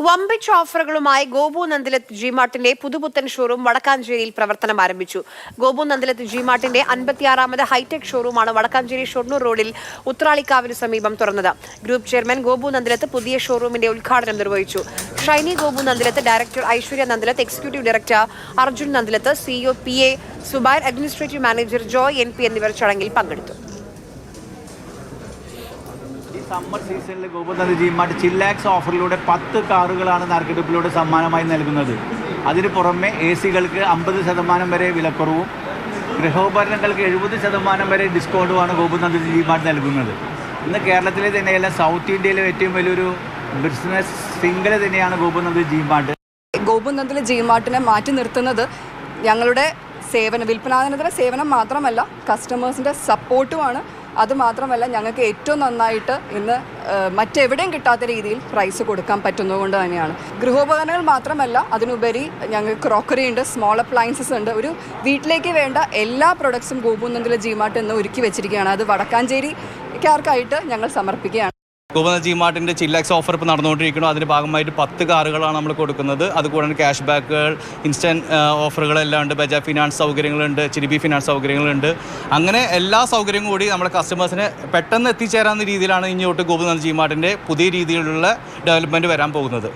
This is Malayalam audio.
വമ്പിച്ച ഓഫറുകളുമായി ഗോപു നന്ദിലത്ത് ജി മാർട്ടിന്റെ പുതുപുത്തൻ ഷോറൂം വടക്കാഞ്ചേരിയിൽ പ്രവർത്തനം ആരംഭിച്ചു. ഗോപു നന്ദിലത്ത് ജി മാർട്ടിന്റെ അൻപത്തിയാറാമത് ഹൈടെക് ഷോറൂമാണ് വടക്കാഞ്ചേരി ഷൊർണൂർ റോഡിൽ ഉത്രാളിക്കാവിന് സമീപം തുറന്നത്. ഗ്രൂപ്പ് ചെയർമാൻ ഗോപു നന്ദിലത്ത് പുതിയ ഷോറൂമിന്റെ ഉദ്ഘാടനം നിർവഹിച്ചു. Shiny Gopu Nandilath director Aishwarya Nandilath executive director Arjun Nandilath CEO P A Zubair administrative manager Joy N P എന്നിവർ ചടങ്ങിൽ പങ്കെടുത്തു. സമ്മർ സീസണിൽ ഗോപനന്ദജി മറ്റ് ചില്ലാക്സ് ഓഫറിലൂടെ പത്ത് കാറുകളാണ് നറുക്കെടുപ്പിലൂടെ സമ്മാനമായി നൽകുന്നത്. അതിന് പുറമെ എ സികൾക്ക് അമ്പത് ശതമാനം വരെ വിലക്കുറവും ഗൃഹോപകരണങ്ങൾക്ക് എഴുപത് ശതമാനം വരെ ഡിസ്കൗണ്ടുമാണ് ഗോപുനന്ദ ജിമാർട്ട് നൽകുന്നത്. ഇന്ന് കേരളത്തിലെ തന്നെയല്ല സൗത്ത് ഇന്ത്യയിലെ ഏറ്റവും വലിയൊരു ബിസിനസ് ശൃംഖല തന്നെയാണ് ഗോപുനന്ദ ജിമാർട്ട് ജി ജിമാർട്ടിനെ മാറ്റി നിർത്തുന്നത് ഞങ്ങളുടെ സേവന വിൽപ്പനാനന്തര സേവനം മാത്രമല്ല കസ്റ്റമേഴ്സിന്റെ സപ്പോർട്ടുമാണ് അതുമാത്രമല്ല ഞങ്ങൾക്ക് ഏറ്റവും നന്നായിട്ട് ഇന്ന് മറ്റെവിടെയും കിട്ടാത്ത രീതിയിൽ പ്രൈസ് കൊടുക്കാൻ പറ്റുന്നതുകൊണ്ട് തന്നെയാണ്. ഗൃഹോപകരണങ്ങൾ മാത്രമല്ല അതിനുപരി ഞങ്ങൾക്ക് ക്രോക്കറി ഉണ്ട് സ്മോൾ അപ്ലയൻസസ് ഉണ്ട്. ഒരു വീട്ടിലേക്ക് വേണ്ട എല്ലാ പ്രൊഡക്ട്സും ഗോപുനന്ദിലെ ജിമാർട്ട് എന്ന് ഒരുക്കി വെച്ചിരിക്കുകയാണ്. അത് വടക്കാഞ്ചേരിക്കാർക്കായിട്ട് ഞങ്ങൾ സമർപ്പിക്കുകയാണ്. ഗോപന ജി മാർട്ടിന്റെ ചില്ലാക്സ് ഓഫർ ഇപ്പോൾ നടന്നുകൊണ്ടിരിക്കുന്നു. അതിന്റെ ഭാഗമായിട്ട് പത്ത് കാറുകളാണ് നമ്മൾ കൊടുക്കുന്നത്. അതുകൂടാതെ ക്യാഷ് ബാക്കുകൾ ഇൻസ്റ്റന്റ് ഓഫറുകളെല്ലാം ഉണ്ട്. ബജാജ് ഫിനാൻസ് സൗകര്യങ്ങളുണ്ട് ചിരിബി ഫിനാൻസ് സൗകര്യങ്ങളുണ്ട്. അങ്ങനെ എല്ലാ സൗകര്യവും കൂടി നമ്മുടെ കസ്റ്റമേഴ്സിന് പെട്ടെന്ന് എത്തിച്ചേരാവുന്ന രീതിയിലാണ് ഇങ്ങോട്ട് ഗോപനാഥ് ജി മാർട്ടിന്റെ പുതിയ രീതിയിലുള്ള ഡെവലപ്മെന്റ് വരാൻ പോകുന്നത്.